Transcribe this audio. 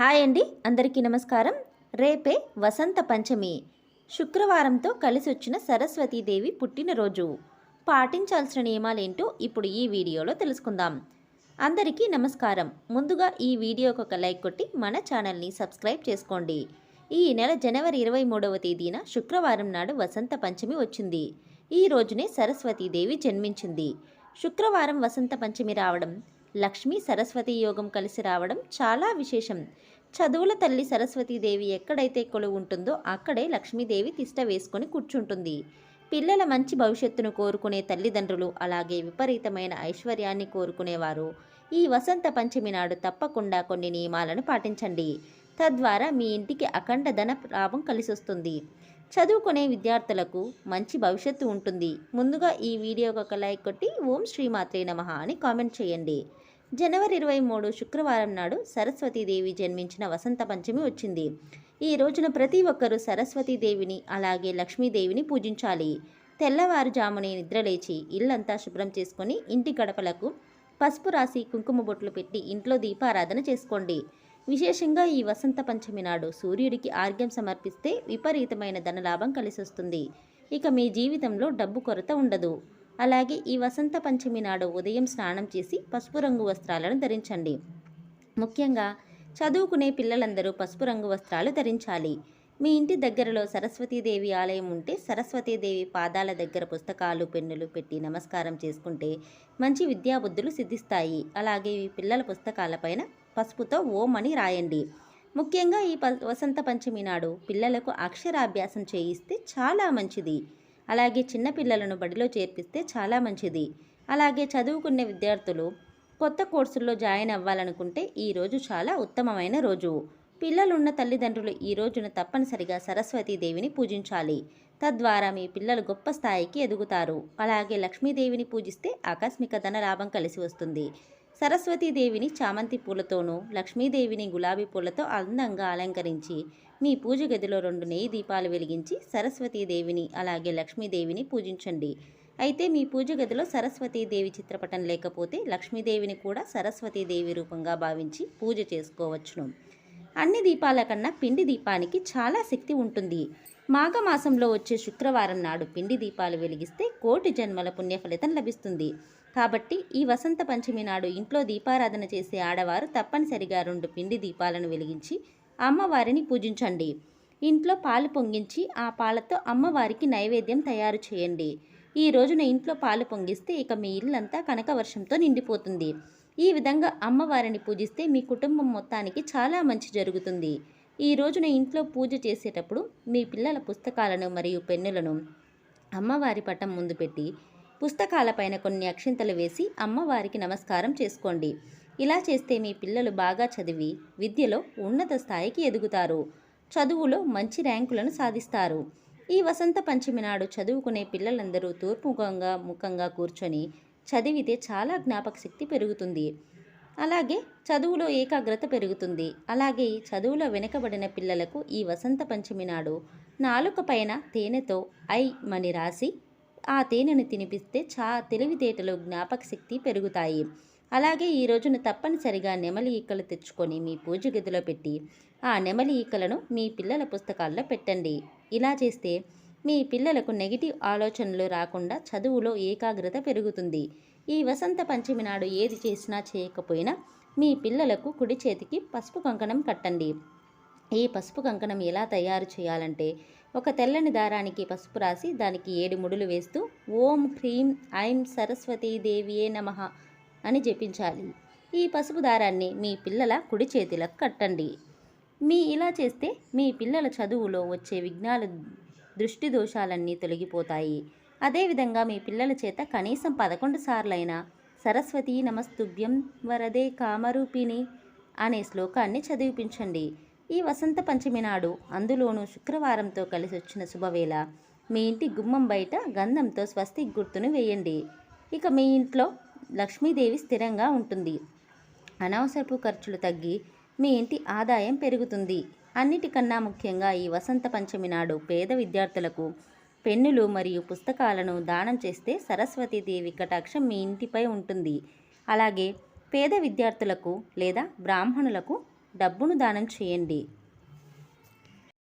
Hi అండి అందరికీ నమస్కారం. రేపే వసంత పంచమి. శుక్రవారంతో కలిసి వచ్చిన సరస్వతీదేవి పుట్టినరోజు. పాటించాల్సిన నియమాలేంటో ఇప్పుడు ఈ వీడియోలో తెలుసుకుందాం. అందరికీ నమస్కారం. ముందుగా ఈ వీడియోకి ఒక లైక్ కొట్టి మన ఛానల్ని సబ్స్క్రైబ్ చేసుకోండి. ఈ నెల జనవరి ఇరవై మూడవ తేదీన శుక్రవారం నాడు వసంత పంచమి వచ్చింది. ఈ రోజునే సరస్వతీదేవి జన్మించింది. శుక్రవారం వసంత పంచమి రావడం లక్ష్మీ సరస్వతి యోగం కలిసి రావడం చాలా విశేషం. చదువుల తల్లి సరస్వతీదేవి ఎక్కడైతే కొలువు ఉంటుందో అక్కడే లక్ష్మీదేవి తిష్ట వేసుకొని కూర్చుంటుంది. పిల్లల మంచి భవిష్యత్తును కోరుకునే తల్లిదండ్రులు అలాగే విపరీతమైన ఐశ్వర్యాన్ని కోరుకునేవారు. ఈ వసంత పంచమి నాడు తప్పకుండా కొన్ని నియమాలను పాటించండి. తద్వారా మీ ఇంటికి అఖండ ధన లాభం కలిసొస్తుంది. చదువుకునే విద్యార్థులకు మంచి భవిష్యత్తు ఉంటుంది. ముందుగా ఈ వీడియోకి ఒక లైక్ కొట్టి ఓం శ్రీమాత్రే నమ అని కామెంట్ చేయండి. జనవరి ఇరవై మూడు శుక్రవారం నాడు సరస్వతీదేవి జన్మించిన వసంత పంచమి వచ్చింది. ఈ రోజున ప్రతి ఒక్కరూ సరస్వతీదేవిని అలాగే లక్ష్మీదేవిని పూజించాలి. తెల్లవారుజామునే నిద్రలేచి ఇల్లంతా శుభ్రం చేసుకొని ఇంటి గడపలకు పసుపు రాసి కుంకుమ బొట్లు పెట్టి ఇంట్లో దీపారాధన చేసుకోండి. విశేషంగా ఈ వసంత పంచమి నాడు సూర్యుడికి ఆర్ఘ్యం సమర్పిస్తే విపరీతమైన ధనలాభం కలిసొస్తుంది. ఇక మీ జీవితంలో డబ్బు కొరత ఉండదు. అలాగే ఈ వసంత పంచమి నాడు ఉదయం స్నానం చేసి పసుపు రంగు వస్త్రాలను ధరించండి. ముఖ్యంగా చదువుకునే పిల్లలందరూ పసుపు రంగు వస్త్రాలు ధరించాలి. మీ ఇంటి దగ్గరలో సరస్వతీదేవి ఆలయం ఉంటే సరస్వతీదేవి పాదాల దగ్గర పుస్తకాలు పెన్నులు పెట్టి నమస్కారం చేసుకుంటే మంచి విద్యాబుద్ధులు సిద్ధిస్తాయి. అలాగే ఈ పిల్లల పుస్తకాలపైన పసుపుతో ఓం అని రాయండి. ముఖ్యంగా ఈ వసంత పంచమి నాడు పిల్లలకు అక్షరాభ్యాసం చేయిస్తే చాలా మంచిది. అలాగే చిన్నపిల్లలను బడిలో చేర్పిస్తే చాలా మంచిది. అలాగే చదువుకునే విద్యార్థులు కొత్త కోర్సుల్లో జాయిన్ అవ్వాలనుకుంటే ఈ రోజు చాలా ఉత్తమమైన రోజు. పిల్లలున్న తల్లిదండ్రులు ఈ రోజున తప్పనిసరిగా సరస్వతీదేవిని పూజించాలి. తద్వారా మీ పిల్లలు గొప్ప స్థాయికి ఎదుగుతారు. అలాగే లక్ష్మీదేవిని పూజిస్తే ఆకస్మిక ధన లాభం కలిసి వస్తుంది. సరస్వతీదేవిని చామంతి పూలతోనూ లక్ష్మీదేవిని గులాబీ పూలతో అందంగా అలంకరించి మీ పూజ గదిలో రెండు నెయ్యి దీపాలు వెలిగించి సరస్వతీదేవిని అలాగే లక్ష్మీదేవిని పూజించండి. అయితే మీ పూజ గదిలో సరస్వతీదేవి చిత్రపటం లేకపోతే లక్ష్మీదేవిని కూడా సరస్వతీదేవి రూపంగా భావించి పూజ చేసుకోవచ్చును. అన్ని దీపాల కన్నా పిండి దీపానికి చాలా శక్తి ఉంటుంది. మాఘమాసంలో వచ్చే శుక్రవారం నాడు పిండి దీపాలు వెలిగిస్తే కోటి జన్మల పుణ్య ఫలితం లభిస్తుంది. కాబట్టి ఈ వసంత పంచమి నాడు ఇంట్లో దీపారాధన చేసే ఆడవారు తప్పనిసరిగా రెండు పిండి దీపాలను వెలిగించి అమ్మవారిని పూజించండి. ఇంట్లో పాలు పొంగించి ఆ పాలతో అమ్మవారికి నైవేద్యం తయారు చేయండి. ఈ రోజున ఇంట్లో పాలు పొంగిస్తే ఇక మీ ఇల్లంతా కనకవర్షంతో నిండిపోతుంది. ఈ విధంగా అమ్మవారిని పూజిస్తే మీ కుటుంబం మొత్తానికి చాలా మంచి జరుగుతుంది. ఈ రోజున ఇంట్లో పూజ చేసేటప్పుడు మీ పిల్లల పుస్తకాలను మరియు పెన్నులను అమ్మవారి పటం ముందు పెట్టి పుస్తకాలపైన కొన్ని అక్షింతలు వేసి అమ్మవారికి నమస్కారం చేసుకోండి. ఇలా చేస్తే మీ పిల్లలు బాగా చదివి విద్యలో ఉన్నత స్థాయికి ఎదుగుతారు. చదువులో మంచి ర్యాంకులను సాధిస్తారు. ఈ వసంత పంచమి నాడు చదువుకునే పిల్లలందరూ తూర్పుముఖంగా ముఖంగా కూర్చొని చదివితే చాలా జ్ఞాపక శక్తి పెరుగుతుంది. అలాగే చదువులో ఏకాగ్రత పెరుగుతుంది. అలాగే ఈ చదువులో వెనుకబడిన పిల్లలకు ఈ వసంత పంచమి నాడు నాలుక పైన తేనెతో ఐ మని రాసి ఆ తేనెను తినిపిస్తే చా తెలివితేటలు జ్ఞాపక శక్తి పెరుగుతాయి. అలాగే ఈ రోజున తప్పనిసరిగా నెమలి ఈకలు తెచ్చుకొని మీ పూజ గదిలో పెట్టి ఆ నెమలి ఈకలను మీ పిల్లల పుస్తకాల్లో పెట్టండి. ఇలా చేస్తే మీ పిల్లలకు నెగిటివ్ ఆలోచనలు రాకుండా చదువులో ఏకాగ్రత పెరుగుతుంది. ఈ వసంత పంచమి నాడు ఏది చేసినా చేయకపోయినా మీ పిల్లలకు కుడి చేతికి పసుపు కంకణం కట్టండి. ఈ పసుపు కంకణం ఎలా తయారు చేయాలంటే ఒక తెల్లని దారానికి పసుపు రాసి దానికి ఏడు ముడులు వేస్తూ ఓం హ్రీం ఐం సరస్వతీ దేవియే నమః అని జపించాలి. ఈ పసుపు దారాన్ని మీ పిల్లల కుడి చేతిలకు కట్టండి. మీ ఇలా చేస్తే మీ పిల్లల చదువులో వచ్చే విఘ్నాలు దృష్టి దోషాలన్నీ తొలగిపోతాయి. అదేవిధంగా మీ పిల్లల చేత కనీసం పదకొండు సార్లైనా సరస్వతీ నమస్తుభ్యం వరదే కామరూపిణి అనే శ్లోకాన్ని చదివిపించండి. ఈ వసంత పంచమి నాడు అందులోనూ శుక్రవారంతో కలిసి వచ్చిన శుభవేళ. మీ ఇంటి గుమ్మం బయట గంధంతో స్వస్తి గుర్తును వేయండి. ఇక మీ ఇంట్లో లక్ష్మీదేవి స్థిరంగా ఉంటుంది. అనవసరపు ఖర్చులు తగ్గి మీ ఇంటి ఆదాయం పెరుగుతుంది. అన్నిటికన్నా ముఖ్యంగా ఈ వసంత పంచమి నాడు పేద విద్యార్థులకు పెన్నులు మరియు పుస్తకాలను దానం చేస్తే సరస్వతీదేవి కటాక్షం మీ ఇంటిపై ఉంటుంది. అలాగే పేద విద్యార్థులకు లేదా బ్రాహ్మణులకు డబ్బును దానం చేయండి.